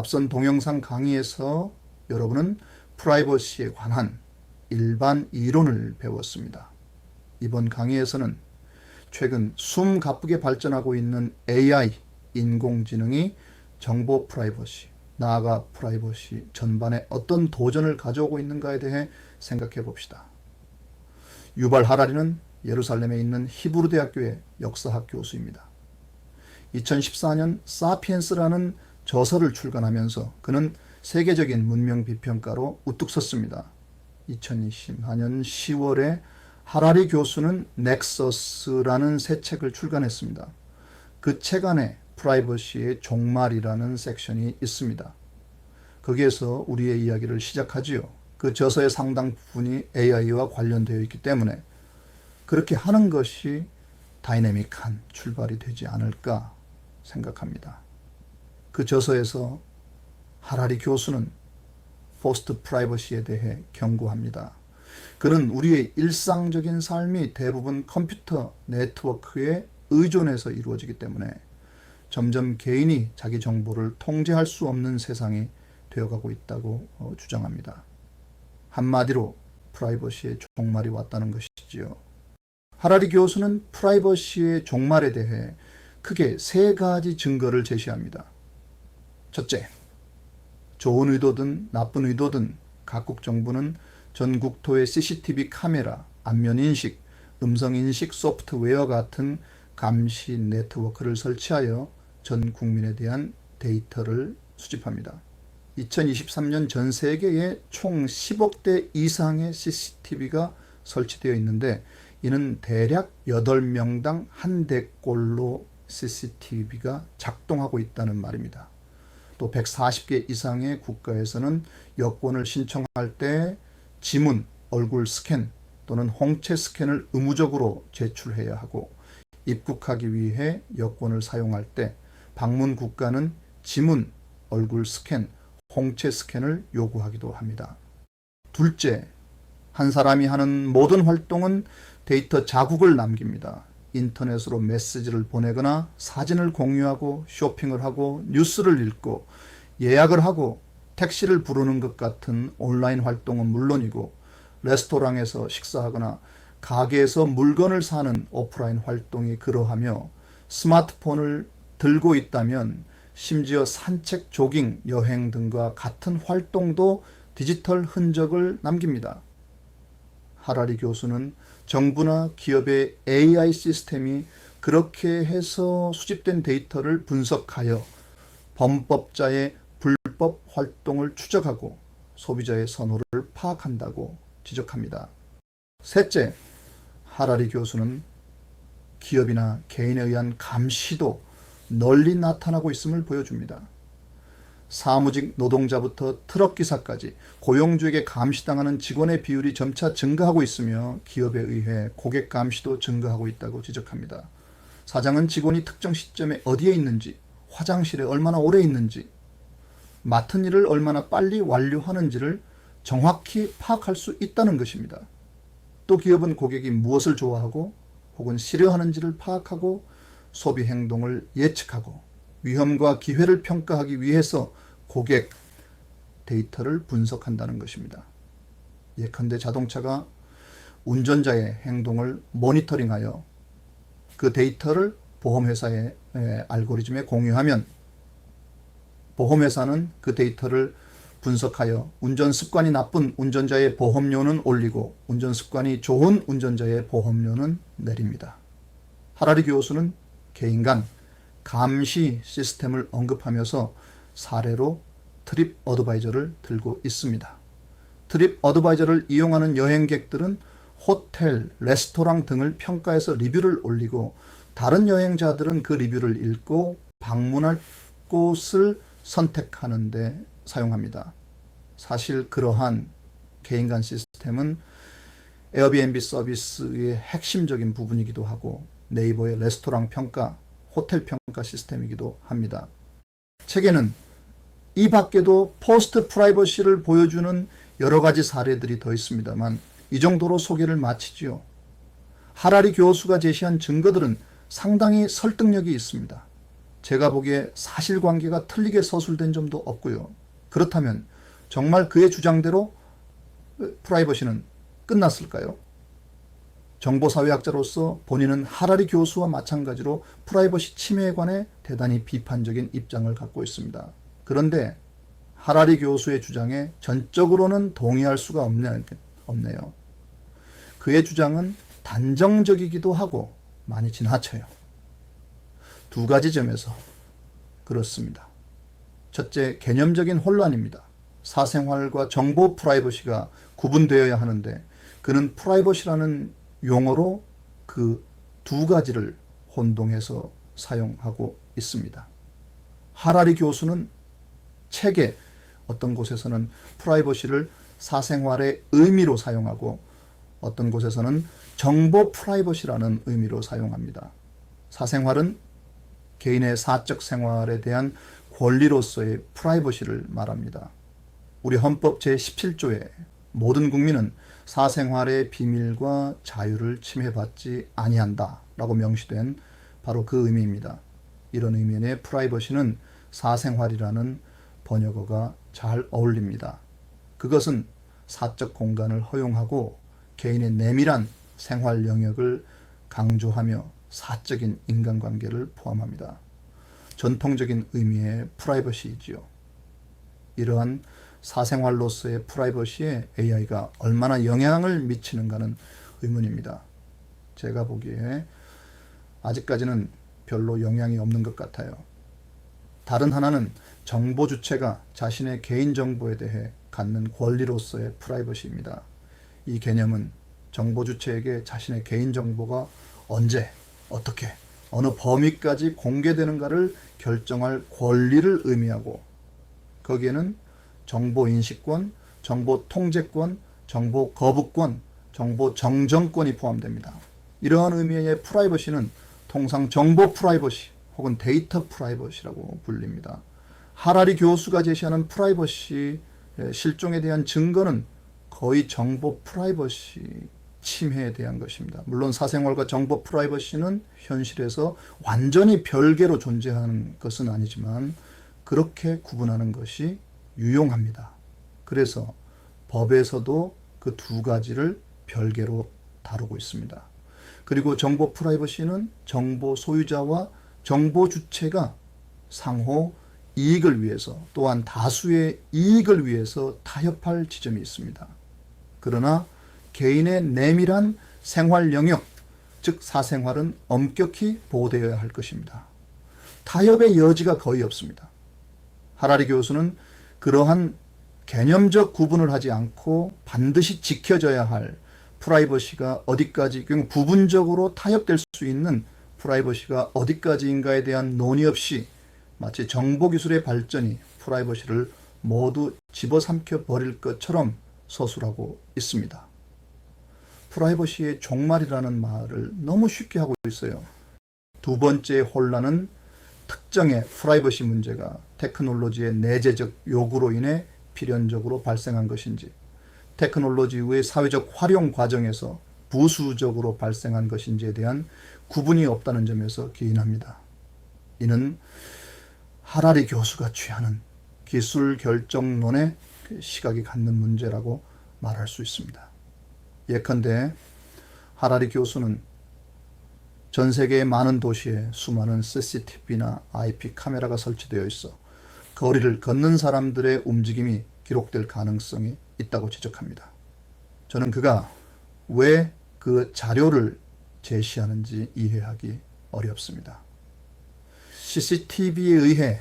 앞선 동영상 강의에서 여러분은 프라이버시에 관한 일반 이론을 배웠습니다. 이번 강의에서는 최근 숨 가쁘게 발전하고 있는 AI, 인공지능이 정보 프라이버시, 나아가 프라이버시 전반에 어떤 도전을 가져오고 있는가에 대해 생각해 봅시다. 유발 하라리는 예루살렘에 있는 히브루 대학교의 역사학 교수입니다. 2014년 사피엔스라는 저서를 출간하면서 그는 세계적인 문명 비평가로 우뚝 섰습니다. 2024년 10월에 하라리 교수는 넥서스라는 새 책을 출간했습니다. 그 책 안에 프라이버시의 종말이라는 섹션이 있습니다. 거기에서 우리의 이야기를 시작하지요. 그 저서의 상당 부분이 AI와 관련되어 있기 때문에 그렇게 하는 것이 다이내믹한 출발이 되지 않을까 생각합니다. 그 저서에서 하라리 교수는 포스트 프라이버시에 대해 경고합니다. 그는 우리의 일상적인 삶이 대부분 컴퓨터 네트워크에 의존해서 이루어지기 때문에 점점 개인이 자기 정보를 통제할 수 없는 세상이 되어가고 있다고 어, 주장합니다. 한마디로 프라이버시의 종말이 왔다는 것이지요. 하라리 교수는 프라이버시의 종말에 대해 크게 세 가지 증거를 제시합니다. 첫째, 좋은 의도든 나쁜 의도든 각국 정부는 전 국토의 CCTV 카메라, 안면 인식, 음성 인식 소프트웨어 같은 감시 네트워크를 설치하여 전 국민에 대한 데이터를 수집합니다. 2023년 전 세계에 총 10억 대 이상의 CCTV가 설치되어 있는데 이는 대략 8명당 한 대꼴로 CCTV가 작동하고 있다는 말입니다. 또 140개 이상의 국가에서는 여권을 신청할 때 지문, 얼굴 스캔 또는 홍채 스캔을 의무적으로 제출해야 하고 입국하기 위해 여권을 사용할 때 방문 국가는 지문, 얼굴 스캔, 홍채 스캔을 요구하기도 합니다. 둘째, 한 사람이 하는 모든 활동은 데이터 자국을 남깁니다. 인터넷으로 메시지를 보내거나 사진을 공유하고 쇼핑을 하고 뉴스를 읽고 예약을 하고 택시를 부르는 것 같은 온라인 활동은 물론이고 레스토랑에서 식사하거나 가게에서 물건을 사는 오프라인 활동이 그러하며 스마트폰을 들고 있다면 심지어 산책, 조깅, 여행 등과 같은 활동도 디지털 흔적을 남깁니다. 하라리 교수는 정부나 기업의 AI 시스템이 그렇게 해서 수집된 데이터를 분석하여 범법자의 불법 활동을 추적하고 소비자의 선호를 파악한다고 지적합니다. 셋째, 하라리 교수는 기업이나 개인에 의한 감시도 널리 나타나고 있음을 보여줍니다. 사무직 노동자부터 트럭 기사까지 고용주에게 감시당하는 직원의 비율이 점차 증가하고 있으며 기업에 의해 고객 감시도 증가하고 있다고 지적합니다. 사장은 직원이 특정 시점에 어디에 있는지, 화장실에 얼마나 오래 있는지, 맡은 일을 얼마나 빨리 완료하는지를 정확히 파악할 수 있다는 것입니다. 또 기업은 고객이 무엇을 좋아하고 혹은 싫어하는지를 파악하고 소비 행동을 예측하고 위험과 기회를 평가하기 위해서 고객 데이터를 분석한다는 것입니다. 예컨대 자동차가 운전자의 행동을 모니터링하여 그 데이터를 보험회사의 알고리즘에 공유하면 보험회사는 그 데이터를 분석하여 운전 습관이 나쁜 운전자의 보험료는 올리고 운전 습관이 좋은 운전자의 보험료는 내립니다. 하라리 교수는 개인 간 감시 시스템을 언급하면서 사례로 트립 어드바이저를 들고 있습니다. 트립 어드바이저를 이용하는 여행객들은 호텔, 레스토랑 등을 평가해서 리뷰를 올리고 다른 여행자들은 그 리뷰를 읽고 방문할 곳을 선택하는데 사용합니다. 사실 그러한 개인 간 시스템은 에어비앤비 서비스의 핵심적인 부분이기도 하고 네이버의 레스토랑 평가, 호텔 평가 시스템이기도 합니다. 책에는 이 밖에도 포스트 프라이버시를 보여주는 여러 가지 사례들이 더 있습니다만 이 정도로 소개를 마치지요. 하라리 교수가 제시한 증거들은 상당히 설득력이 있습니다. 제가 보기에 사실관계가 틀리게 서술된 점도 없고요. 그렇다면 정말 그의 주장대로 프라이버시는 끝났을까요? 정보사회학자로서 본인은 하라리 교수와 마찬가지로 프라이버시 침해에 관해 대단히 비판적인 입장을 갖고 있습니다. 그런데 하라리 교수의 주장에 전적으로는 동의할 수가 없네, 없네요. 그의 주장은 단정적이기도 하고 많이 지나쳐요. 두 가지 점에서 그렇습니다. 첫째, 개념적인 혼란입니다. 사생활과 정보 프라이버시가 구분되어야 하는데 그는 프라이버시라는 용어로 그 두 가지를 혼동해서 사용하고 있습니다. 하라리 교수는 책에 어떤 곳에서는 프라이버시를 사생활의 의미로 사용하고 어떤 곳에서는 정보 프라이버시라는 의미로 사용합니다. 사생활은 개인의 사적 생활에 대한 권리로서의 프라이버시를 말합니다. 우리 헌법 제17조에 모든 국민은 사생활의 비밀과 자유를 침해받지 아니한다라고 명시된 바로 그 의미입니다. 이런 의미의 프라이버시는 사생활이라는 번역어가 잘 어울립니다. 그것은 사적 공간을 허용하고 개인의 내밀한 생활 영역을 강조하며 사적인 인간관계를 포함합니다. 전통적인 의미의 프라이버시이지요. 이러한 사생활로서의 프라이버시에 AI가 얼마나 영향을 미치는가는 의문입니다. 제가 보기에 아직까지는 별로 영향이 없는 것 같아요. 다른 하나는 정보 주체가 자신의 개인 정보에 대해 갖는 권리로서의 프라이버시입니다. 이 개념은 정보 주체에게 자신의 개인 정보가 언제, 어떻게, 어느 범위까지 공개되는가를 결정할 권리를 의미하고 거기에는 정보 인식권, 정보 통제권, 정보 거부권, 정보 정정권이 포함됩니다. 이러한 의미의 프라이버시는 통상 정보 프라이버시 혹은 데이터 프라이버시라고 불립니다. 하라리 교수가 제시하는 프라이버시 실종에 대한 증거는 거의 정보 프라이버시 침해에 대한 것입니다. 물론 사생활과 정보 프라이버시는 현실에서 완전히 별개로 존재하는 것은 아니지만 그렇게 구분하는 것이 유용합니다. 그래서 법에서도 그 두 가지를 별개로 다루고 있습니다. 그리고 정보 프라이버시는 정보 소유자와 정보 주체가 상호 이익을 위해서 또한 다수의 이익을 위해서 타협할 지점이 있습니다. 그러나 개인의 내밀한 생활 영역, 즉 사생활은 엄격히 보호되어야 할 것입니다. 타협의 여지가 거의 없습니다. 하라리 교수는 그러한 개념적 구분을 하지 않고 반드시 지켜져야 할 프라이버시가 어디까지, 부분적으로 타협될 수 있는 프라이버시가 어디까지인가에 대한 논의 없이 마치 정보기술의 발전이 프라이버시를 모두 집어삼켜 버릴 것처럼 서술하고 있습니다. 프라이버시의 종말이라는 말을 너무 쉽게 하고 있어요. 두 번째 혼란은 특정의 프라이버시 문제가 테크놀로지의 내재적 요구로 인해 필연적으로 발생한 것인지, 테크놀로지의 사회적 활용 과정에서 부수적으로 발생한 것인지에 대한 구분이 없다는 점에서 기인합니다. 이는 하라리 교수가 취하는 기술 결정론의 시각이 갖는 문제라고 말할 수 있습니다. 예컨대 하라리 교수는 전 세계의 많은 도시에 수많은 CCTV나 IP 카메라가 설치되어 있어 거리를 걷는 사람들의 움직임이 기록될 가능성이 있다고 지적합니다. 저는 그가 왜 그 자료를 제시하는지 이해하기 어렵습니다. CCTV에 의해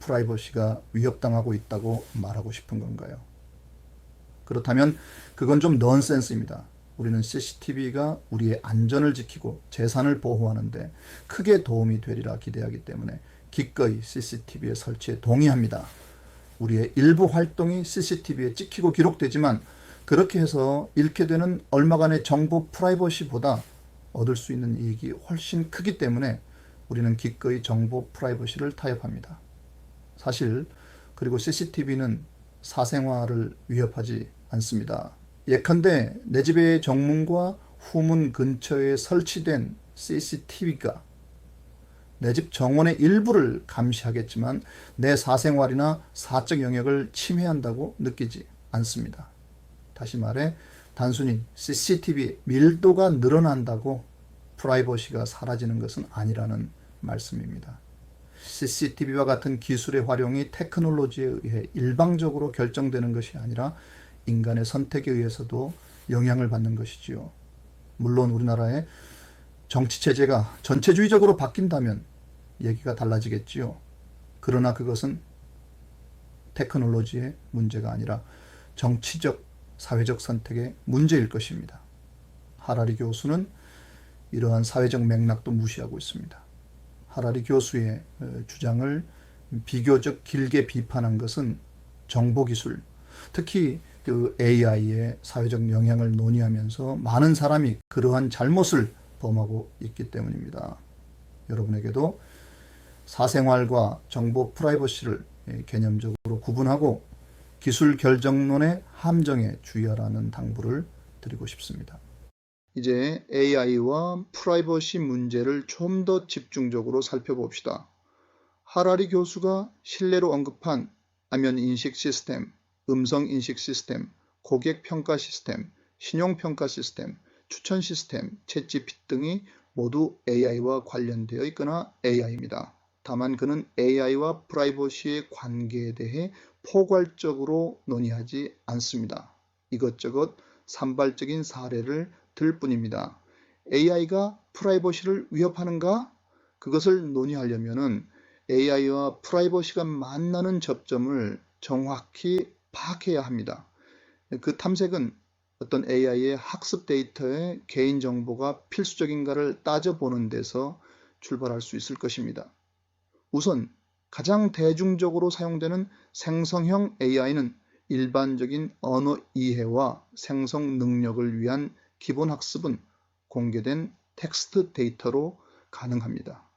프라이버시가 위협당하고 있다고 말하고 싶은 건가요? 그렇다면 그건 좀 넌센스입니다. 우리는 CCTV가 우리의 안전을 지키고 재산을 보호하는데 크게 도움이 되리라 기대하기 때문에 기꺼이 CCTV의 설치에 동의합니다. 우리의 일부 활동이 CCTV에 찍히고 기록되지만 그렇게 해서 잃게 되는 얼마간의 정보 프라이버시보다 얻을 수 있는 이익이 훨씬 크기 때문에 우리는 기꺼이 정보 프라이버시를 타협합니다. 사실 그리고 CCTV는 사생활을 위협하지 않습니다. 예컨대 내 집의 정문과 후문 근처에 설치된 CCTV가 내 집 정원의 일부를 감시하겠지만 내 사생활이나 사적 영역을 침해한다고 느끼지 않습니다. 다시 말해 단순히 CCTV 밀도가 늘어난다고 프라이버시가 사라지는 것은 아니라는 말씀입니다. CCTV와 같은 기술의 활용이 테크놀로지에 의해 일방적으로 결정되는 것이 아니라 인간의 선택에 의해서도 영향을 받는 것이지요. 물론 우리나라의 정치 체제가 전체주의적으로 바뀐다면 얘기가 달라지겠지요. 그러나 그것은 테크놀로지의 문제가 아니라 정치적, 사회적 선택의 문제일 것입니다. 하라리 교수는 이러한 사회적 맥락도 무시하고 있습니다. 하라리 교수의 어, 주장을 비교적 길게 비판한 것은 정보기술, 특히 그 AI의 사회적 영향을 논의하면서 많은 사람이 그러한 잘못을 범하고 있기 때문입니다. 여러분에게도 사생활과 정보 프라이버시를 예, 개념적으로 구분하고 기술 결정론의 함정에 주의하라는 당부를 드리고 싶습니다. 이제 AI와 프라이버시 문제를 좀 더 집중적으로 살펴봅시다. 하라리 교수가 신뢰로 언급한 화면 인식 시스템, 음성 인식 시스템, 고객 평가 시스템, 신용 평가 시스템, 추천 시스템, 챗GPT 등이 모두 AI와 관련되어 있거나 AI입니다. 다만 그는 AI와 프라이버시의 관계에 대해 포괄적으로 논의하지 않습니다. 이것저것 산발적인 사례를 들 뿐입니다. AI가 프라이버시를 위협하는가? 그것을 논의하려면은 AI와 프라이버시가 만나는 접점을 정확히 파악해야 합니다. 그 탐색은 어떤 AI의 학습 데이터에 개인정보가 필수적인가를 따져보는 데서 출발할 수 있을 것입니다. 우선 가장 대중적으로 사용되는 생성형 AI는 일반적인 언어 이해와 생성 능력을 위한 기본 학습은 공개된 텍스트 데이터로 가능합니다.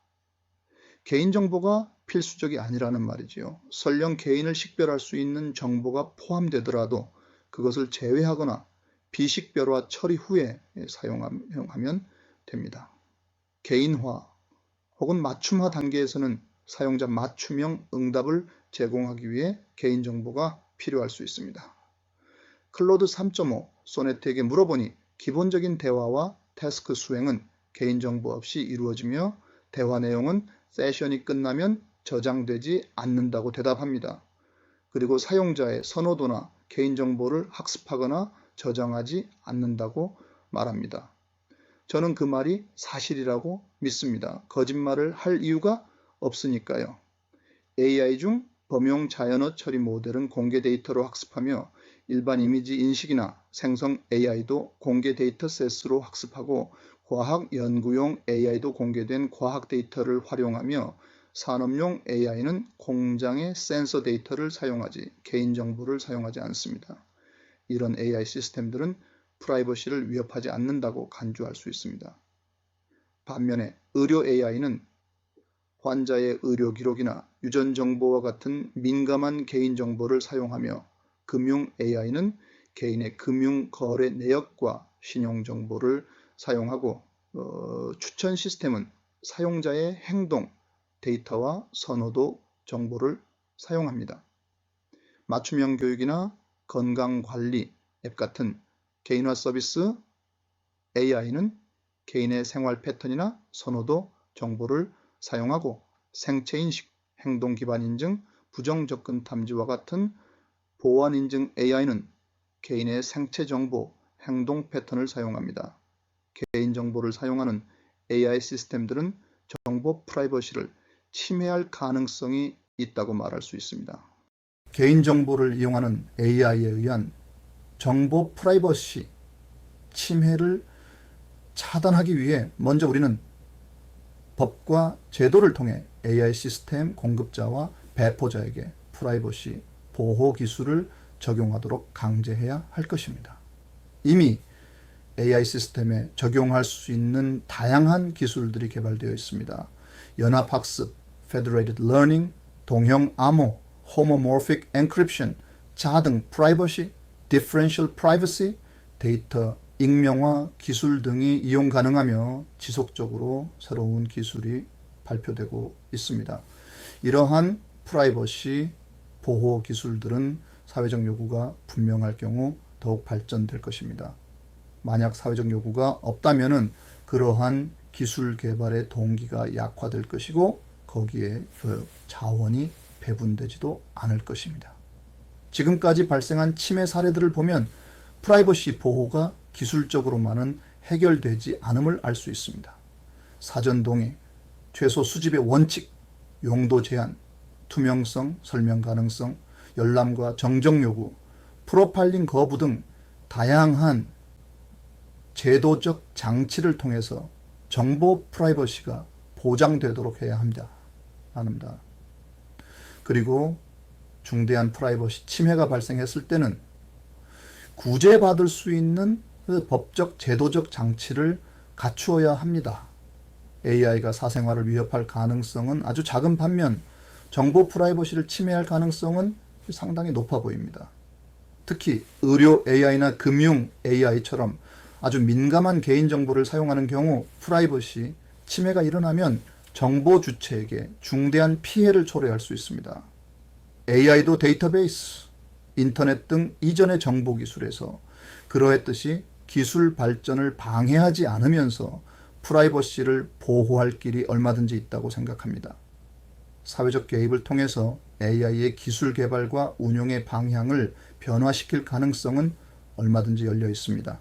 개인정보가 필수적이 아니라는 말이지요. 설령 개인을 식별할 수 있는 정보가 포함되더라도 그것을 제외하거나 비식별화 처리 후에 사용하면 됩니다. 개인화 혹은 맞춤화 단계에서는 사용자 맞춤형 응답을 제공하기 위해 개인정보가 필요할 수 있습니다. 클로드 3.5 소네트에게 물어보니 기본적인 대화와 태스크 수행은 개인정보 없이 이루어지며 대화 내용은 세션이 끝나면 저장되지 않는다고 대답합니다. 그리고 사용자의 선호도나 개인정보를 학습하거나 저장하지 않는다고 말합니다. 저는 그 말이 사실이라고 믿습니다. 거짓말을 할 이유가 없으니까요. AI 중 범용 자연어 처리 모델은 공개 데이터로 학습하며 일반 이미지 인식이나 생성 AI도 공개 데이터셋으로 학습하고 과학 연구용 AI도 공개된 과학 데이터를 활용하며 산업용 AI는 공장의 센서 데이터를 사용하지 개인정보를 사용하지 않습니다. 이런 AI 시스템들은 프라이버시를 위협하지 않는다고 간주할 수 있습니다. 반면에 의료 AI는 환자의 의료 기록이나 유전 정보와 같은 민감한 개인 정보를 사용하며 금융 AI는 개인의 금융 거래 내역과 신용 정보를 사용하고 어, 추천 시스템은 사용자의 행동, 데이터와 선호도 정보를 사용합니다. 맞춤형 교육이나 건강관리 앱 같은 개인화 서비스 AI는 개인의 생활 패턴이나 선호도 정보를 사용하고 생체인식, 행동기반 인증, 부정접근 탐지와 같은 보안 인증 AI는 개인의 생체 정보, 행동 패턴을 사용합니다. 개인 정보를 사용하는 AI 시스템들은 정보 프라이버시를 침해할 가능성이 있다고 말할 수 있습니다. 개인 정보를 이용하는 AI에 의한 정보 프라이버시 침해를 차단하기 위해 먼저 우리는 법과 제도를 통해 AI 시스템 공급자와 배포자에게 프라이버시 보호 기술을 적용하도록 강제해야 할 것입니다. 이미 AI 시스템에 적용할 수 있는 다양한 기술들이 개발되어 있습니다. 연합학습, Federated Learning, 동형 암호, Homomorphic Encryption, 자등 프라이버시, Differential Privacy, 데이터 익명화 기술 등이 이용 가능하며 지속적으로 새로운 기술이 발표되고 있습니다. 이러한 프라이버시 보호 기술들은 사회적 요구가 분명할 경우 더욱 발전될 것입니다. 만약 사회적 요구가 없다면은 그러한 기술 개발의 동기가 약화될 것이고 거기에 그 자원이 배분되지도 않을 것입니다. 지금까지 발생한 침해 사례들을 보면 프라이버시 보호가 기술적으로만은 해결되지 않음을 알 수 있습니다. 사전 동의, 최소 수집의 원칙, 용도 제한, 투명성, 설명 가능성, 열람과 정정 요구, 프로파일링 거부 등 다양한 제도적 장치를 통해서 정보 프라이버시가 보장되도록 해야 합니다. 합니다. 그리고 중대한 프라이버시 침해가 발생했을 때는 구제받을 수 있는 그 법적 제도적 장치를 갖추어야 합니다. AI가 사생활을 위협할 가능성은 아주 작은 반면 정보 프라이버시를 침해할 가능성은 상당히 높아 보입니다. 특히 의료 AI나 금융 AI처럼 아주 민감한 개인정보를 사용하는 경우 프라이버시 침해가 일어나면 정보 주체에게 중대한 피해를 초래할 수 있습니다. AI도 데이터베이스, 인터넷 등 이전의 정보 기술에서 그러했듯이 기술 발전을 방해하지 않으면서 프라이버시를 보호할 길이 얼마든지 있다고 생각합니다. 사회적 개입을 통해서 AI의 기술 개발과 운용의 방향을 변화시킬 가능성은 얼마든지 열려 있습니다.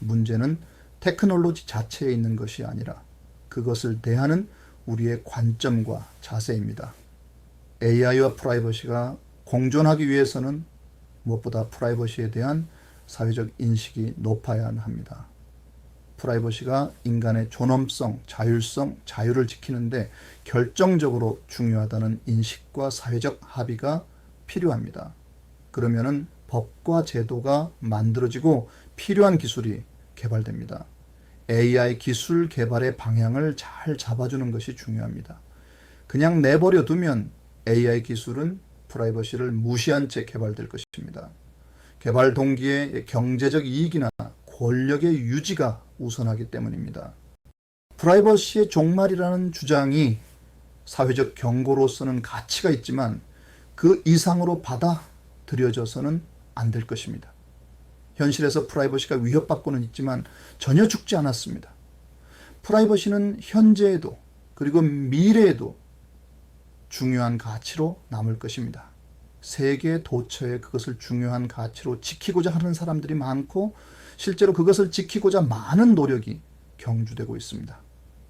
문제는 테크놀로지 자체에 있는 것이 아니라 그것을 대하는 우리의 관점과 자세입니다. AI와 프라이버시가 공존하기 위해서는 무엇보다 프라이버시에 대한 사회적 인식이 높아야 합니다. 프라이버시가 인간의 존엄성, 자율성, 자유를 지키는데 결정적으로 중요하다는 인식과 사회적 합의가 필요합니다. 그러면은 법과 제도가 만들어지고 필요한 기술이 개발됩니다. AI 기술 개발의 방향을 잘 잡아주는 것이 중요합니다. 그냥 내버려 두면 AI 기술은 프라이버시를 무시한 채 개발될 것입니다. 개발 동기의 경제적 이익이나 권력의 유지가 우선하기 때문입니다. 프라이버시의 종말이라는 주장이 사회적 경고로서는 가치가 있지만 그 이상으로 받아들여져서는 안 될 것입니다. 현실에서 프라이버시가 위협받고는 있지만 전혀 죽지 않았습니다. 프라이버시는 현재에도 그리고 미래에도 중요한 가치로 남을 것입니다. 세계 도처에 그것을 중요한 가치로 지키고자 하는 사람들이 많고 실제로 그것을 지키고자 많은 노력이 경주되고 있습니다.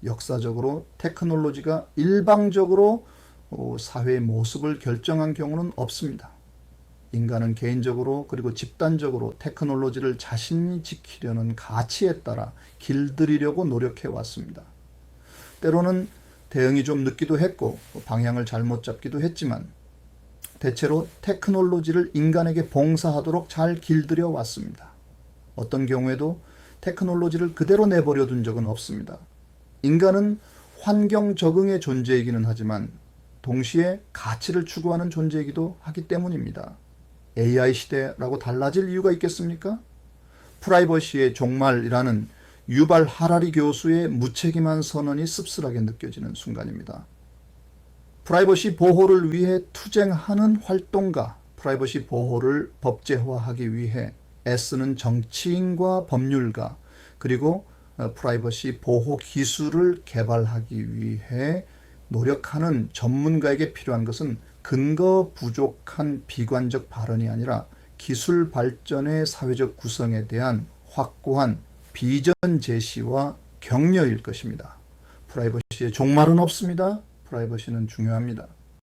역사적으로 테크놀로지가 일방적으로 어, 사회의 모습을 결정한 경우는 없습니다. 인간은 개인적으로 그리고 집단적으로 테크놀로지를 자신이 지키려는 가치에 따라 길들이려고 노력해 왔습니다. 때로는 대응이 좀 늦기도 했고 방향을 잘못 잡기도 했지만 대체로 테크놀로지를 인간에게 봉사하도록 잘 길들여 왔습니다. 어떤 경우에도 테크놀로지를 그대로 내버려 둔 적은 없습니다. 인간은 환경 적응의 존재이기는 하지만 동시에 가치를 추구하는 존재이기도 하기 때문입니다. AI 시대라고 달라질 이유가 있겠습니까? 프라이버시의 종말이라는 유발 하라리 교수의 무책임한 선언이 씁쓸하게 느껴지는 순간입니다. 프라이버시 보호를 위해 투쟁하는 활동가, 프라이버시 보호를 법제화하기 위해 애쓰는 정치인과 법률가, 그리고 어, 프라이버시 보호 기술을 개발하기 위해 노력하는 전문가에게 필요한 것은 근거 부족한 비관적 발언이 아니라 기술 발전의 사회적 구성에 대한 확고한 비전 제시와 격려일 것입니다. 프라이버시의 종말은 없습니다. 프라이버시는 중요합니다.